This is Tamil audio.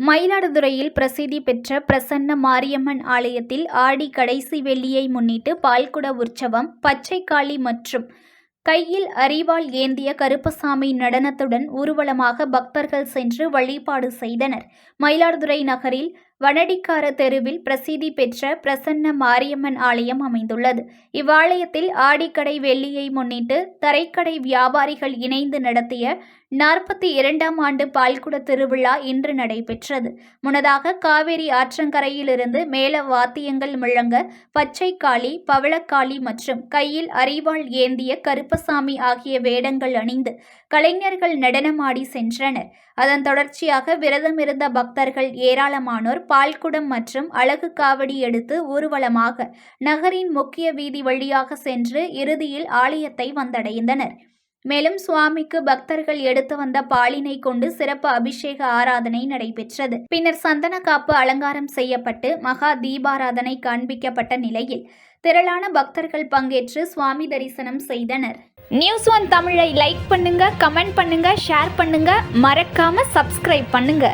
மயிலாடுதுறையில் பிரசித்தி பெற்ற பிரசன்ன மாரியம்மன் ஆலயத்தில் ஆடி கடைசி வெள்ளியை முன்னிட்டு பால்குட உற்சவம் பச்சைக்காளி மற்றும் கையில் அரிவாள் ஏந்திய கருப்பசாமி நடனத்துடன் ஊர்வலமாக பக்தர்கள் சென்று வழிபாடு செய்தனர். மயிலாடுதுறை நகரில் வனடிக்கார தெருவில் பிரசித்தி பெற்ற பிரசன்ன மாரியம்மன் ஆலயம் அமைந்துள்ளது. இவ்வாலயத்தில் ஆடிக்கடை வெள்ளியை முன்னிட்டு தரைக்கடை வியாபாரிகள் இணைந்து நடத்திய நாற்பத்தி இரண்டாம் ஆண்டு பால்குட திருவிழா இன்று நடைபெற்றது. முன்னதாக காவேரி ஆற்றங்கரையிலிருந்து மேல வாத்தியங்கள் முழங்க பச்சை காளி பவளக்காளி மற்றும் கையில் அரிவாள் ஏந்திய கருப்பசாமி ஆகிய வேடங்கள் அணிந்து கலைஞர்கள் நடனமாடி சென்றனர். அதன் தொடர்ச்சியாக விரதமிருந்த பக்தர்கள் ஏராளமானோர் பால்குடம் மற்றும் அழகு காவடி எடுத்து ஊர்வலமாக நகரின் முக்கிய வீதி வழியாக சென்று இறுதியில் ஆலயத்தை வந்தடைந்தனர். மேலும் சுவாமிக்கு பக்தர்கள் எடுத்து வந்த பாலினை கொண்டு சிறப்பு அபிஷேக ஆராதனை நடைபெற்றது. பின்னர் சந்தன காப்பு அலங்காரம் செய்யப்பட்டு மகா தீபாராதனை காண்பிக்கப்பட்ட நிலையில் திரளான பக்தர்கள் பங்கேற்று சுவாமி தரிசனம் செய்தனர். நியூஸ் ஒன் தமிழை லைக் பண்ணுங்க கமெண்ட் பண்ணுங்க ஷேர் பண்ணுங்க. மறக்காம சப்ஸ்கிரைப் பண்ணுங்க.